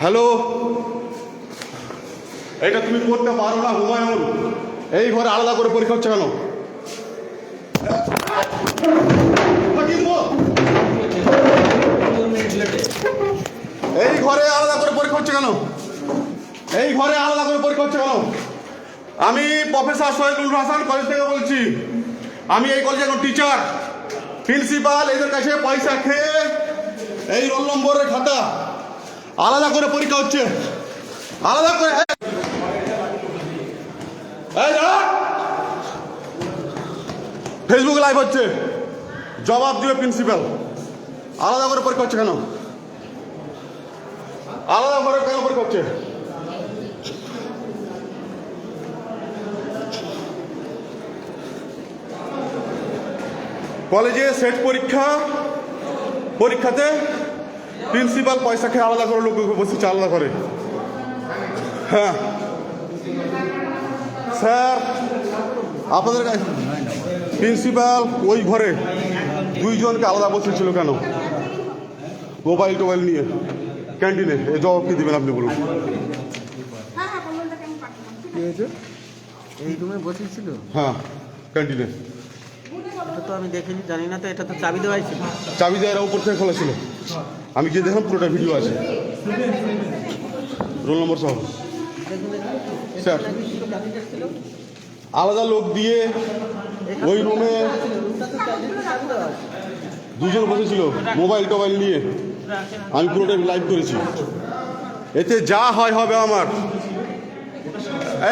Hello. এটা তুমি করতে পারো না হুমায়ুন? এই ঘরে আলাদা করে পরীক্ষা হচ্ছে কেন? এই ঘরে আলাদা করে পরীক্ষা হচ্ছে কেন? এই ঘরে আলাদা করে পরীক্ষা হচ্ছে কেন? আমি প্রফেসর সৈয়দুল হাসান কলেজ থেকে বলছি আমি এই কলেজে এখন টিচার প্রিন্সিপাল এদের কাছে পয়সা খেয়ে এই রোল নম্বরের খাতা আলাদা করে পরীক্ষা হচ্ছে। আলাদা করে ফেসবুক লাইভ হচ্ছে। জবাব দিবে প্রিন্সিপাল আলাদা করে পরীক্ষা হচ্ছে কেন? আলাদা করে কেন পরীক্ষা হচ্ছে? কলেজে সেট পরীক্ষা। পরীক্ষাতে প্রিন্সিপাল পয়সা খেয়ে আলাদা করে লোক বসেছে আলাদা করে। হ্যাঁ। স্যার আপনাদের প্রিন্সিপাল ওই ঘরে দুইজনকে আলাদা বসেছিল কেন? মোবাইল টোবাইল নিয়ে ক্যান্টিনে এ জবাব কি দেবেন আপনি বলুন। হ্যাঁ হ্যাঁ এই রুমে বসেছিল? হ্যাঁ ক্যান্টিনে। এটা তো আমি দেখিনি জানি না তো এটা তো চাবি দেওয়াই ছিল। চাবি দেওয়ার উপর থেকে খোলা ছিল। আমি গিয়ে দেখলাম পুরোটা ভিডিও আছে। রোল নম্বর সহ। স্যার আলাদা লোক দিয়ে ওই রুমে দুজন বসেছিল মোবাইল টোবাইল নিয়ে। আমি পুরোটাই লাইভ করেছি। এতে যা হয় হবে আমার।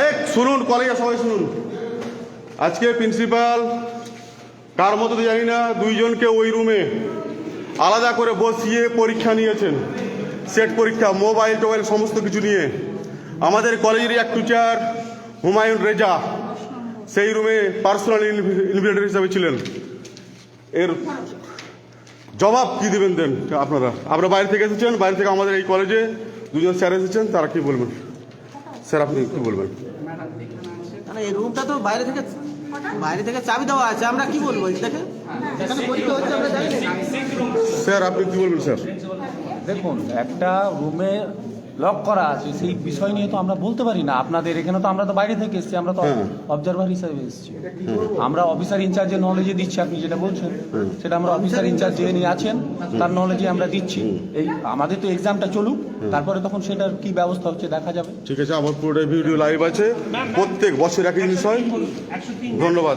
এক শুনুন কলেজে সবাই শুনুন। আজকে প্রিন্সিপাল কার মতো জানি না, দুইজনকে ওই রুমে আলাদা করে বসিয়ে পরীক্ষা নিয়েছেন। সেট পরীক্ষা, মোবাইল, টোবাইল, সমস্ত কিছু নিয়ে। আমাদের কলেজের এক টিচার, হুমায়ুন রেজা, সেই রুমে পার্সোনাল ইনভিটেটর হিসাবে ছিলেন। এর জবাব কি দেবেন দেন আপনারা? আপনারা বাইরে থেকে এসেছেন, বাইরে থেকে আমাদের এই কলেজে দুজন স্যার এসেছেন, তারা কি বলবেন? স্যার, আপনি কি বলবেন? মানে এই রুমটা তো বাইরে থেকে বাইরে থেকে চাবি দেওয়া আছে আমরা কি বলব? এই দেখে? এখানে হচ্ছে আমরা জানি না। স্যার আপনি কি বলবেন স্যার? দেখুন একটা রুমে লক করা আছে সেই বিষয় নিয়ে তো আমরা বলতে পারি না। আপনাদের এখানে তো আমরা তো বাইরে থেকে এসেছি আমরা তো হ্যাঁ। অবজারভার হিসাবে এসেছি। আমরা অফিসার ইনচার্জের নলেজে দিচ্ছি আপনি যেটা বলছেন। সেটা আমরা অফিসার ইনচার্জ যিনি আছেন তার নলেজে আমরা দিচ্ছি। এই আমাদের তো এক্সামটা চলুক তারপরে তখন সেটার কি ব্যবস্থা হচ্ছে দেখা যাবে। ঠিক আছে আমার পুরোটাই ভিডিও লাইভ আছে। প্রত্যেক বছর একই বিষয় ধন্যবাদ।